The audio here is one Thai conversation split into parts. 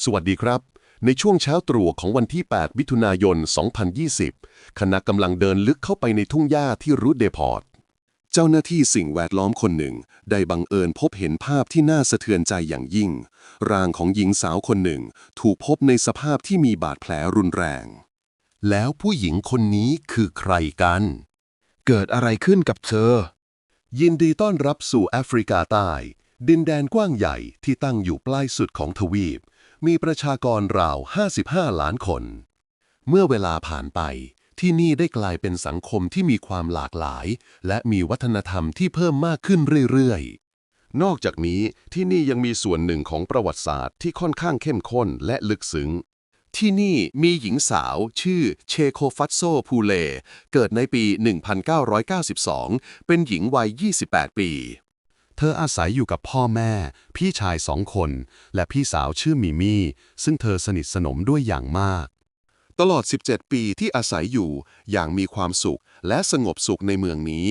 สวัสดีครับ ในช่วงเช้าตรู่ของวันที่ 8 มิถุนายน 2020 คณะกำลังเดินลึกเข้าไปในทุ่งหญ้าที่รูทเดพอร์ต เจ้าหน้าที่สิ่งแวดล้อมคนหนึ่ง ได้บังเอิญพบเห็นภาพที่น่าสะเทือนใจอย่างยิ่ง ร่างของหญิงสาวคนหนึ่ง ถูกพบในสภาพที่มีบาดแผลรุนแรง แล้วผู้หญิงคนนี้คือใครกัน เกิดอะไรขึ้นกับเธอ ยินดีต้อนรับสู่แอฟริกาใต้ ดินแดนกว้างใหญ่ที่ตั้งอยู่ปลายสุดของทวีป มีประชากรราว 55 ล้านคน เมื่อเวลาผ่านไป ที่นี่ได้กลายเป็นสังคมที่มีความหลากหลาย และมีวัฒนธรรมที่เพิ่มมากขึ้นเรื่อยๆ นอกจากนี้ที่นี่ยังมีส่วนหนึ่งของประวัติศาสตร์ที่ค่อนข้างเข้มข้นและลึกซึ้งที่นี่มีหญิงสาวชื่อเชโคฟัตโซพูเล เกิดในปี 1992 เป็นหญิงวัย 28 ปี เธออาศัยอยู่กับพ่อแม่ พี่ชายสองคน และพี่สาวชื่อมิมี่ ซึ่งเธอสนิทสนมด้วยอย่างมาก ตลอด 17 ปีที่อาศัยอยู่อย่างมีความสุขและสงบสุขในเมืองนี้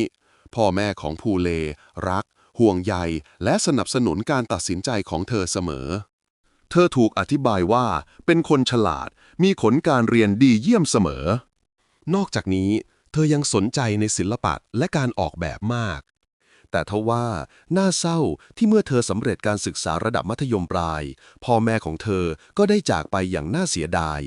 พ่อแม่ของพูเล รัก ห่วงใย และสนับสนุนการตัดสินใจของเธอเสมอ เธอถูกอธิบายว่าเป็นคนฉลาด มีขนการเรียนดีเยี่ยมเสมอ นอกจากนี้เธอยังสนใจในศิลปะและการออกแบบมาก แต่ทว่าน่าเศร้าที่เมื่อเธอสำเร็จการศึกษาระดับมัธยมปลาย พ่อแม่ของเธอก็ได้จากไปอย่างน่าเสียดาย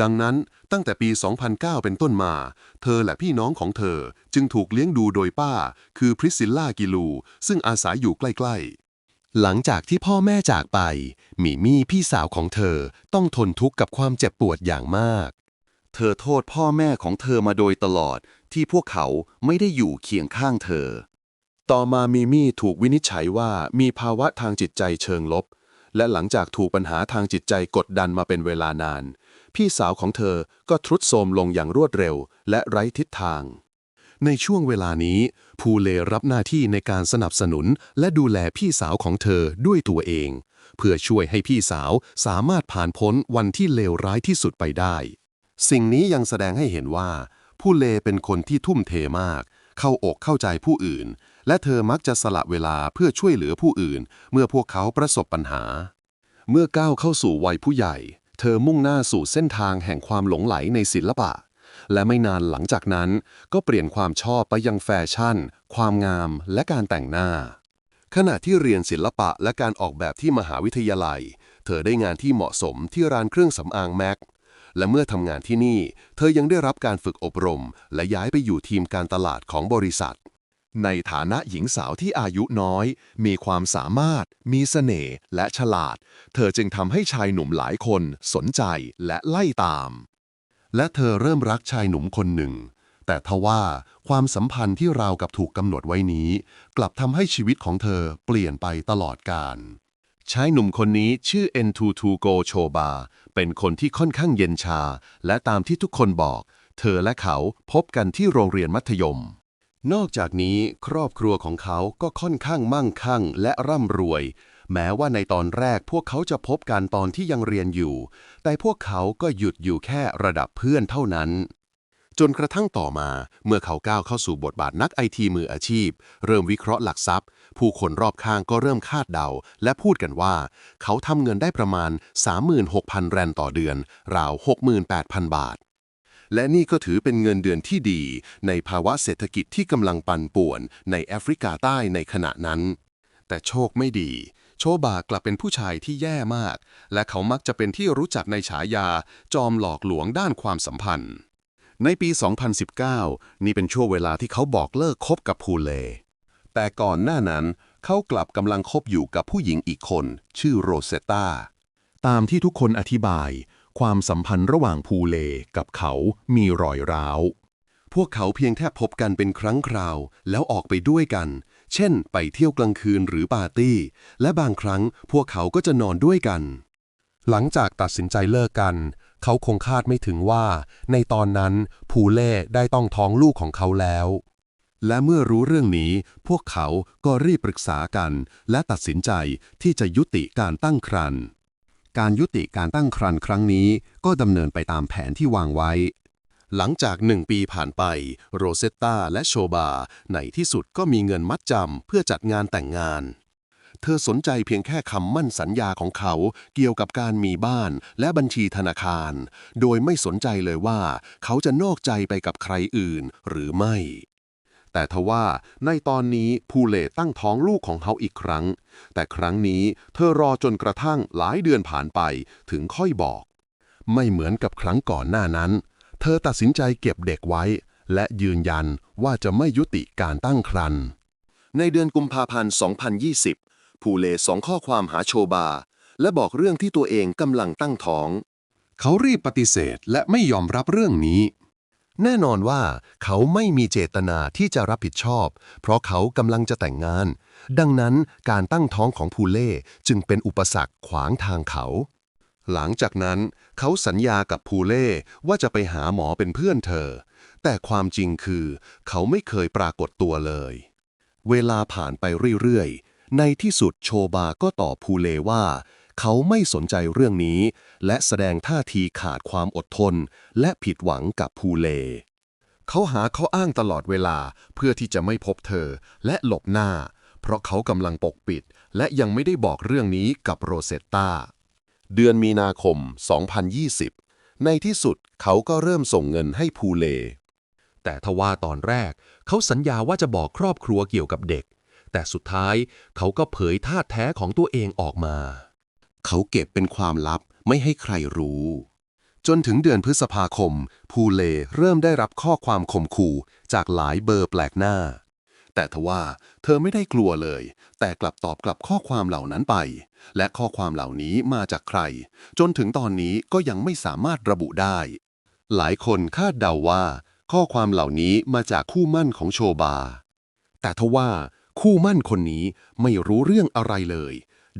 ดังนั้นตั้งแต่ปี 2009 เป็นต้นมา เธอและพี่น้องของเธอจึงถูกเลี้ยงดูโดยป้า คือพริสซิลล่ากิลู ซึ่งอาศัยอยู่ใกล้ ๆหลังจากที่พ่อแม่จากไป มีมี่พี่สาวของเธอต้องทนทุกข์กับความเจ็บปวดอย่างมาก เธอโทษพ่อแม่ของเธอมาโดยตลอดที่พวกเขาไม่ได้อยู่เคียงข้างเธอ ต่อมามีมี่ถูกวินิจฉัยว่ามีภาวะทางจิตใจเชิงลบ และหลังจากถูกปัญหาทางจิตใจกดดันมาเป็นเวลานาน พี่สาวของเธอก็ทรุดโทรมลงอย่างรวดเร็ว และไร้ทิศทาง ในช่วงเวลานี้ภูเลรับหน้าที่ในการสนับสนุนและดูแลพี่สาวของเธอด้วยตัวเอง เพื่อช่วยให้พี่สาวสามารถผ่านพ้นวันที่เลวร้ายที่สุดไปได้ สิ่งนี้ยังแสดงให้เห็นว่าผู้เลเป็นคนที่ทุ่มเทมาก เข้าอกเข้าใจผู้อื่น และเธอมักจะสละเวลาเพื่อช่วยเหลือผู้อื่น เมื่อพวกเขาประสบปัญหา เมื่อก้าวเข้าสู่วัยผู้ใหญ่ เธอมุ่งหน้าสู่เส้นทางแห่งความหลงไหลในศิลปะ และไม่นานหลังจากนั้นก็เปลี่ยนความชอบไปยังแฟชั่น ความงาม และการแต่งหน้า ขณะที่เรียนศิลปะและการออกแบบที่มหาวิทยาลัย เธอได้งานที่เหมาะสมที่ร้านเครื่องสำอางแม็กและเมื่อทำงานที่นี่ เธอยังได้รับการฝึกอบรม และย้ายไปอยู่ทีมการตลาดของบริษัท ในฐานะหญิงสาวที่อายุน้อย มีความสามารถ มีเสน่ห์และฉลาด เธอจึงทำให้ชายหนุ่มหลายคนสนใจและไล่ตาม และเธอเริ่มรักชายหนุ่มคนหนึ่ง แต่ทว่าความสัมพันธ์ที่ราวกับถูกกำหนดไว้นี้ กลับทำให้ชีวิตของเธอเปลี่ยนไปตลอดกาลชายหนุ่มคนนี้ชื่อ N22Go Choba เป็นคนที่ค่อนข้างเย็นชา และตามที่ทุกคนบอก เธอและเขาพบกันที่โรงเรียนมัธยม นอกจากนี้ครอบครัวของเขาก็ค่อนข้างมั่งคั่งและร่ำรวย แม้ว่าในตอนแรกพวกเขาจะพบกันตอนที่ยังเรียนอยู่ แต่พวกเขาก็หยุดอยู่แค่ระดับเพื่อนเท่านั้น จนกระทั่งต่อมาเมื่อเขาก้าวเข้าสู่บทบาทนักไอทีมืออาชีพ เริ่มวิเคราะห์หลักทรัพย์ ผู้คนรอบข้างก็เริ่มคาดเดา และพูดกันว่า เขาทำเงินได้ประมาณ 36,000 แรนต่อเดือน ราว 68,000 บาท และนี่ก็ถือเป็นเงินเดือนที่ดี ในภาวะเศรษฐกิจที่กำลังปั่นป่วนในแอฟริกาใต้ในขณะนั้น แต่โชคไม่ดี โชบากลับเป็นผู้ชายที่แย่มาก และเขามักจะเป็นที่รู้จักในฉายา จอมหลอกหลวงด้านความสัมพันธ์ ในปี 2019 นี่เป็นช่วงเวลาที่เขาบอกเลิกคบกับพูเล แต่ก่อนหน้านั้น เขากลับกำลังคบอยู่กับผู้หญิงอีกคน ชื่อโรเซตตาตามที่ทุกคนอธิบาย ความสัมพันธ์ระหว่างพูเลกับเขามีรอยร้าว พวกเขาเพียงแค่พบกันเป็นครั้งคราว แล้วออกไปด้วยกัน เช่น ไปเที่ยวกลางคืนหรือปาร์ตี้ และบางครั้งพวกเขาก็จะนอนด้วยกัน หลังจากตัดสินใจเลิกกัน เขาคงคาดไม่ถึงว่า ในตอนนั้นภูเล่ได้ต้องท้องลูกของเขาแล้ว และเมื่อรู้เรื่องนี้ พวกเขาก็รีบปรึกษากัน และตัดสินใจที่จะยุติการตั้งครรภ์ การยุติการตั้งครรภ์ครั้งนี้ก็ดำเนินไปตามแผนที่วางไว้ หลังจากหนึ่งปีผ่านไป โรเซตตาและโชบาในที่สุดก็มีเงินมัดจำเพื่อจัดงานแต่งงาน เธอสนใจเพียงแค่คำมั่นสัญญาของเขาเกี่ยวกับการมีบ้านและบัญชีธนาคาร โดยไม่สนใจเลยว่า เขาจะนอกใจไปกับใครอื่นหรือไม่ แต่ทว่าในตอนนี้ภูเลตั้งท้องลูกของเขาอีกครั้ง แต่ครั้งนี้เธอรอจนกระทั่งหลายเดือนผ่านไปถึงค่อยบอก ไม่เหมือนกับครั้งก่อนหน้านั้น เธอตัดสินใจเก็บเด็กไว้ และยืนยันว่าจะไม่ยุติการตั้งครรภ์ในเดือนกุมภาพันธ์ 2020 ภูเลส่งข้อความหาโชบา และบอกเรื่องที่ตัวเองกำลังตั้งท้อง เขารีบปฏิเสธและไม่ยอมรับเรื่องนี้ แน่นอนว่าเขาไม่มีเจตนาที่จะรับผิดชอบ เพราะเขากำลังจะแต่งงาน ดังนั้นการตั้งท้องของภูเล่จึงเป็นอุปสรรคขวางทางเขา หลังจากนั้น เขาสัญญากับภูเล่ว่าจะไปหาหมอเป็นเพื่อนเธอ แต่ความจริงคือ เขาไม่เคยปรากฏตัวเลย เวลาผ่านไปเรื่อยๆ ในที่สุดโชบาก็ตอบภูเลว่า เขาไม่สนใจเรื่องนี้ และแสดงท่าทีขาดความอดทน และผิดหวังกับภูเล เขาหาข้ออ้างตลอดเวลาเพื่อที่จะไม่พบเธอและหลบหน้า เพราะเขากำลังปกปิด และยังไม่ได้บอกเรื่องนี้กับโรเซตตาเดือนมีนาคม 2020 ในที่สุดเขาก็เริ่มส่งเงินให้ภูเล แต่ทว่าตอนแรก เขาสัญญาว่าจะบอกครอบครัวเกี่ยวกับเด็ก แต่สุดท้ายเขาก็เผยท่าแท้ของตัวเองออกมา เขาเก็บเป็นความลับไม่ให้ใครรู้ จนถึงเดือนพฤษภาคม ภูเลเริ่มได้รับข้อความข่มขู่จากหลายเบอร์แปลกหน้า แต่ทว่าเธอไม่ได้กลัวเลย แต่กลับตอบกลับข้อความเหล่านั้นไป และข้อความเหล่านี้มาจากใคร จนถึงตอนนี้ก็ยังไม่สามารถระบุได้ หลายคนคาดเดาว่า ข้อความเหล่านี้มาจากคู่มั่นของโชบา แต่ทว่าคู่มั่นคนนี้ไม่รู้เรื่องอะไรเลย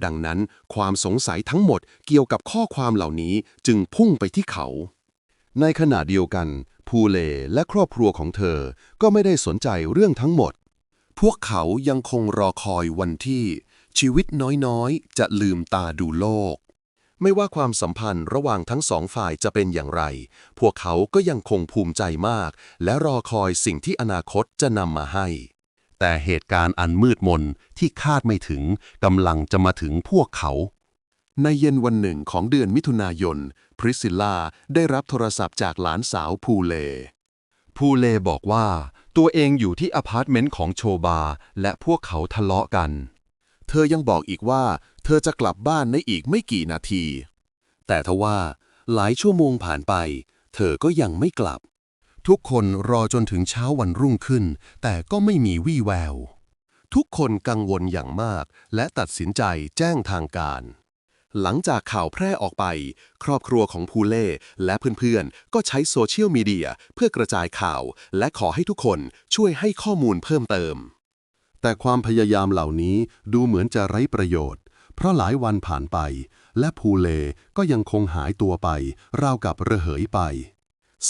ดังนั้นความสงสัยทั้งหมดเกี่ยวกับข้อความเหล่านี้จึงพุ่งไปที่เขา ในขณะเดียวกันภูเลและครอบครัวของเธอก็ไม่ได้สนใจเรื่องทั้งหมด พวกเขายังคงรอคอยวันที่ ชีวิตน้อยๆ จะลืมตาดูโลก ไม่ว่าความสัมพันธ์ระหว่างทั้งสองฝ่ายจะเป็นอย่างไร พวกเขาก็ยังคงภูมิใจมาก และรอคอยสิ่งที่อนาคตจะนำมาให้ แต่เหตุการณ์อันมืดมนที่คาดไม่ถึงกำลังจะมาถึงพวกเขา ในเย็นวันหนึ่งของเดือนมิถุนายน พริสซิลล่าได้รับโทรศัพท์จากหลานสาวภูเล ภูเลบอกว่า ตัวเองอยู่ที่อพาร์ตเมนต์ของโชบา และพวกเขาทะเลาะกัน เธอยังบอกอีกว่า เธอจะกลับบ้านในอีกไม่กี่นาที แต่ทว่าหลายชั่วโมงผ่านไป เธอก็ยังไม่กลับ ทุกคนรอจนถึงเช้าวันรุ่งขึ้น แต่ก็ไม่มีวี่แวว ทุกคนกังวลอย่างมาก และตัดสินใจแจ้งทางการ หลังจากข่าวแพร่ออกไป ครอบครัวของภูเล่และเพื่อนๆ ก็ใช้โซเชียลมีเดียเพื่อกระจายข่าว และขอให้ทุกคนช่วยให้ข้อมูลเพิ่มเติม แต่ความพยายามเหล่านี้ดูเหมือนจะไร้ประโยชน์ เพราะหลายวันผ่านไป และภูเลก็ยังคงหายตัวไป ราวกับระเหยไป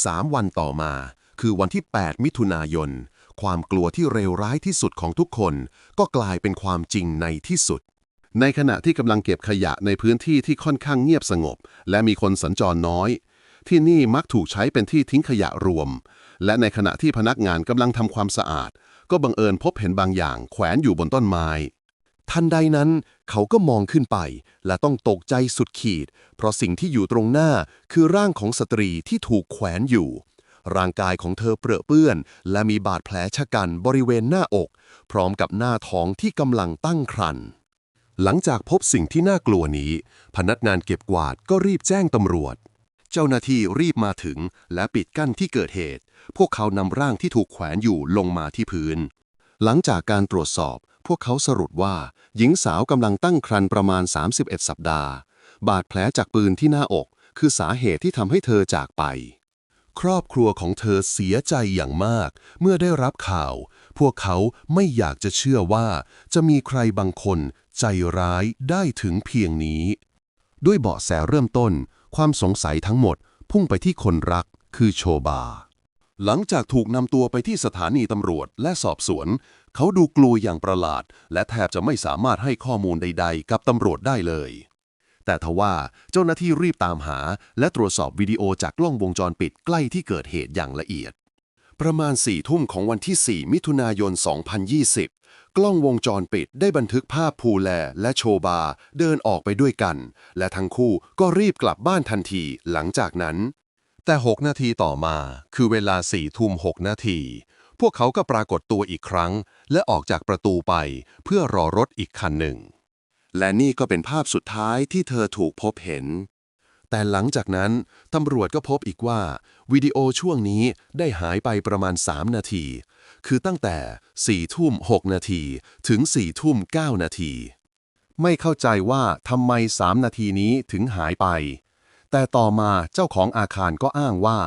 สามวันต่อมา คือวันที่ 8 มิถุนายน ความกลัวที่เลวร้ายที่สุดของทุกคน ก็กลายเป็นความจริงในที่สุด ในขณะที่กำลังเก็บขยะในพื้นที่ที่ค่อนข้างเงียบสงบ และมีคนสัญจรน้อย ที่นี่มักถูกใช้เป็นที่ทิ้งขยะรวม และในขณะที่พนักงานกำลังทำความสะอาด ก็บังเอิญพบเห็นบางอย่างแขวนอยู่บนต้นไม้ ทันใดนั้นเขาก็มองขึ้นไป และต้องตกใจสุดขีด เพราะสิ่งที่อยู่ตรงหน้าคือร่างของสตรีที่ถูกแขวนอยู่ ร่างกายของเธอเปรอะเปื้อน และมีบาดแผลชะกันบริเวณหน้าอก พร้อมกับหน้าท้องที่กำลังตั้งครรภ์หลังจากพบสิ่งที่น่ากลัวนี้ พนักงานเก็บกวาดก็รีบแจ้งตำรวจ เจ้าหน้าที่รีบมาถึงและปิดกั้นที่เกิดเหตุ พวกเขานำร่างที่ถูกแขวนอยู่ลงมาที่พื้น หลังจากการตรวจสอบ พวกเขาสรุปว่า หญิงสาวกำลังตั้งครรภ์ประมาณ 31 สัปดาห์ บาดแผลจากปืนที่หน้าอก คือสาเหตุที่ทำให้เธอจากไป ครอบครัวของเธอเสียใจอย่างมาก เมื่อได้รับข่าว พวกเขาไม่อยากจะเชื่อว่า จะมีใครบางคนใจร้ายได้ถึงเพียงนี้ ด้วยเบาะแสเริ่มต้น ความสงสัยทั้งหมด พุ่งไปที่คนรักคือโชบาหลังจากถูกนำตัวไปที่สถานีตำรวจและสอบสวน เขาดูกลัวอย่างประหลาด และแทบจะไม่สามารถให้ข้อมูลใด ๆ กับตำรวจได้เลย แต่ทว่าเจ้าหน้าที่รีบตามหา และตรวจสอบวิดีโอจากกล้องวงจรปิดใกล้ที่เกิดเหตุอย่างละเอียด ประมาณ4ทุ่มของวันที่ 4 มิถุนายน 2020 กล้องวงจรปิดได้บันทึกภาพภูแลและโชบา เดินออกไปด้วยกัน และทั้งคู่ก็รีบกลับบ้านทันทีหลังจากนั้นแต่ 6 นาทีต่อมาคือเวลา4ทุ่ม6นาที พวกเขาก็ปรากฏตัวอีกครั้ง และออกจากประตูไปเพื่อรอรถอีกคันหนึ่ง และนี่ก็เป็นภาพสุดท้ายที่เธอถูกพบเห็น แต่หลังจากนั้นตำรวจก็พบอีกว่า วิดีโอช่วงนี้ได้หายไปประมาณ 3 นาที คือตั้งแต่4ทุ่ม6นาทีถึง4ทุ่ม9นาทีไม่เข้าใจว่าทำไม 3 นาทีนี้ถึงหายไป แต่ต่อมาเจ้าของอาคารก็อ้างว่า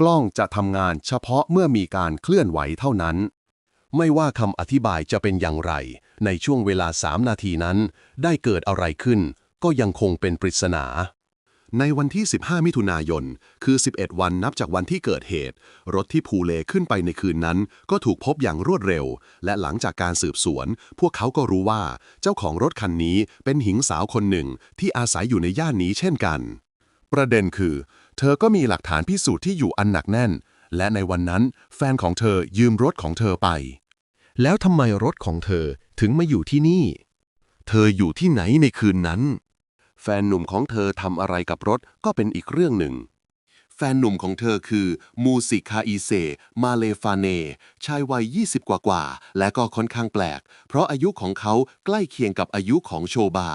กล้องจะทำงานเฉพาะเมื่อมีการเคลื่อนไหวเท่านั้น ไม่ว่าคำอธิบายจะเป็นอย่างไร ในช่วงเวลา 3 นาทีนั้น ได้เกิดอะไรขึ้น ก็ยังคงเป็นปริศนา ในวันที่ 15 มิถุนายน คือ 11 วันนับจากวันที่เกิดเหตุ รถที่ภูเลขึ้นไปในคืนนั้น ก็ถูกพบอย่างรวดเร็ว และหลังจากการสืบสวน พวกเขาก็รู้ว่า เจ้าของรถคันนี้เป็นหญิงสาวคนหนึ่งที่อาศัยอยู่ในย่านนี้เช่นกัน ประเด็นคือ เธอก็มีหลักฐานพิสูจน์ที่อยู่อันหนักแน่น และในวันนั้นแฟนของเธอยืมรถของเธอไป แล้วทำไมรถของเธอถึงมาอยู่ที่นี่ เธออยู่ที่ไหนในคืนนั้น แฟนหนุ่มของเธอทำอะไรกับรถก็เป็นอีกเรื่องหนึ่ง แฟนหนุ่มของเธอคือมูสิคาอิเซ มาเลฟาเน ชายวัย 20 กว่ากว่า และก็ค่อนข้างแปลก เพราะอายุของเขาใกล้เคียงกับอายุของโชบา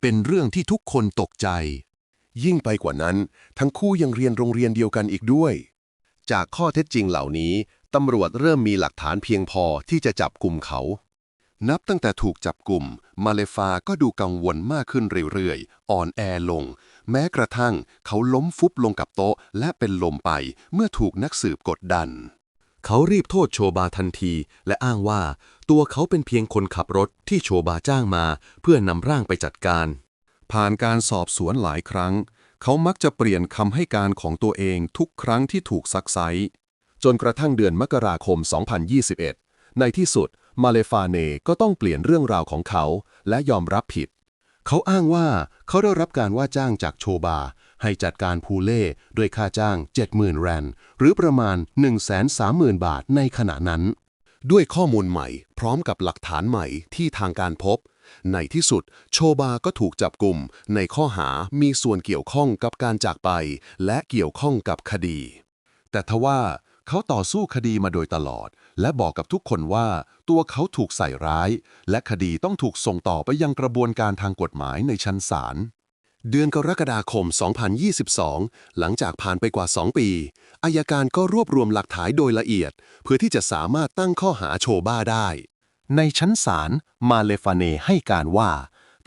เป็นเรื่องที่ทุกคนตกใจ ยิ่งไปกว่านั้น ทั้งคู่ยังเรียนโรงเรียนเดียวกันอีกด้วย จากข้อเท็จจริงเหล่านี้ตำรวจเริ่มมีหลักฐานเพียงพอที่จะจับกลุ่มเขา นับตั้งแต่ถูกจับกลุ่ม มาเลฟาก็ดูกังวลมากขึ้นเรื่อยๆ อ่อนแอลง แม้กระทั่งเขาล้มฟุบลงกับโต๊ะ และเป็นลมไปเมื่อถูกนักสืบกดดัน เขารีบโทษโชบาทันที และอ้างว่า ตัวเขาเป็นเพียงคนขับรถที่โชบาจ้างมา เพื่อนำร่างไปจัดการ ผ่านการสอบสวนหลายครั้ง เขามักจะเปลี่ยนคำให้การของตัวเองทุกครั้งที่ถูกซักไซจนกระทั่งเดือนมกราคม 2021 ในที่สุด มาเลฟาเนก็ต้องเปลี่ยนเรื่องราวของเขา และยอมรับผิด เขาอ้างว่าเขาได้รับการว่าจ้างจากโชบา ให้จัดการพูเล่ด้วยค่าจ้าง 70,000 แรน หรือประมาณ 130,000 บาทในขณะนั้น ด้วยข้อมูลใหม่ พร้อมกับหลักฐานใหม่ที่ทางการพบ ในที่สุด โชบาก็ถูกจับกลุ่มในข้อหามีส่วนเกี่ยวข้องกับการจากไป และเกี่ยวข้องกับคดี แต่ทว่าเขาต่อสู้คดีมาโดยตลอด และบอกกับทุกคนว่าตัวเขาถูกใส่ร้าย และคดีต้องถูกส่งต่อไปยังกระบวนการทางกฎหมายในชั้นศาลเดือนกรกฎาคม 2022 หลังจากผ่านไปกว่า 2 ปี อายการก็รวบรวมหลักฐานโดยละเอียด เพื่อที่จะสามารถตั้งข้อหาโชบ้าได้ ในชั้นศาลมาเลฟาเนให้การว่า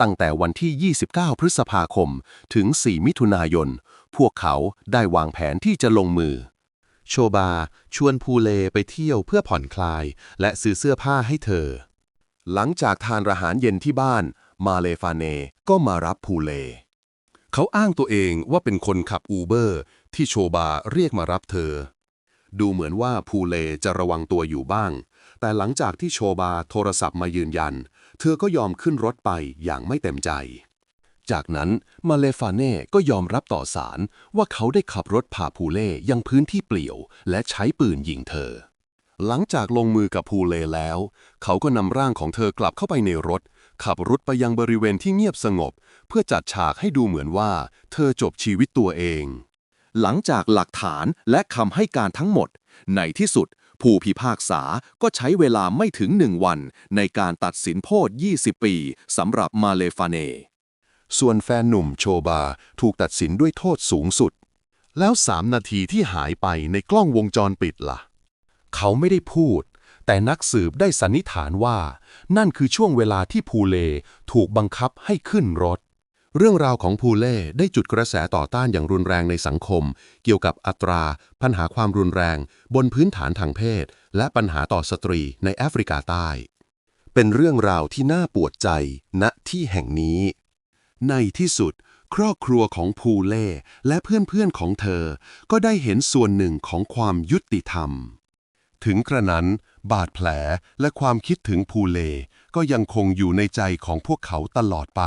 ตั้งแต่วันที่ 29 พฤษภาคมถึง 4 มิถุนายน พวกเขาได้วางแผนที่จะลงมือ โชบา ชวนภูเลไปเที่ยวเพื่อผ่อนคลาย และซื้อเสื้อผ้าให้เธอ หลังจากทานอาหารเย็นที่บ้าน มาเลฟาเนก็มารับภูเล เขาอ้างตัวเองว่าเป็นคนขับอูเบอร์ ที่โชบาเรียกมารับเธอ ดูเหมือนว่าภูเลจะระวังตัวอยู่บ้าง แต่หลังจากที่โชบาโทรศัพท์มายืนยัน เธอก็ยอมขึ้นรถไปอย่างไม่เต็มใจ จากนั้นมาเลฟาเน่ก็ยอมรับต่อศาลว่าเขาได้ขับรถพาภูเล่ยังพื้นที่เปลี่ยว และใช้ปืนยิงเธอ หลังจากลงมือกับภูเล่แล้ว เขาก็นำร่างของเธอกลับเข้าไปในรถ ขับรถไปยังบริเวณที่เงียบสงบ เพื่อจัดฉากให้ดูเหมือนว่า เธอจบชีวิตตัวเองหลังจากหลักฐานและคำให้การทั้งหมด ในที่สุด ผู้พิพากษาก็ใช้เวลาไม่ถึงหนึ่งวัน ในการตัดสินโทษ 20 ปีสำหรับมาเลฟาเน ส่วนแฟนหนุ่มโชบาถูกตัดสินด้วยโทษสูงสุด แล้วสามนาทีที่หายไปในกล้องวงจรปิดล่ะ เขาไม่ได้พูด แต่นักสืบได้สันนิษฐานว่า นั่นคือช่วงเวลาที่ภูเลถูกบังคับให้ขึ้นรถ เรื่องราวของภูเล่ได้จุดกระแสต่อต้านอย่างรุนแรงในสังคม เกี่ยวกับอัตรา ปัญหาความรุนแรง บนพื้นฐานทางเพศ และปัญหาต่อสตรีในแอฟริกาใต้ เป็นเรื่องราวที่น่าปวดใจณที่แห่งนี้ ในที่สุด ครอบครัวของภูเล่และเพื่อนๆของเธอ ก็ได้เห็นส่วนหนึ่งของความยุติธรรม ถึงกระนั้น บาดแผลและความคิดถึงภูเลก็ยังคงอยู่ในใจของพวกเขาตลอดไป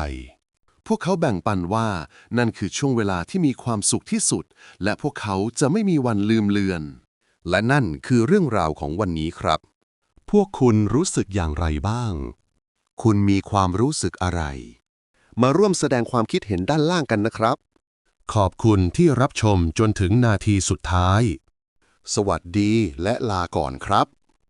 พวกเขาแบ่งปันว่านั่นคือช่วงเวลาที่มีความสุขที่สุด และพวกเขาจะไม่มีวันลืมเลือน และนั่นคือเรื่องราวของวันนี้ครับ พวกคุณรู้สึกอย่างไรบ้าง คุณมีความรู้สึกอะไร มาร่วมแสดงความคิดเห็นด้านล่างกันนะครับ ขอบคุณที่รับชมจนถึงนาทีสุดท้าย สวัสดีและลาก่อนครับ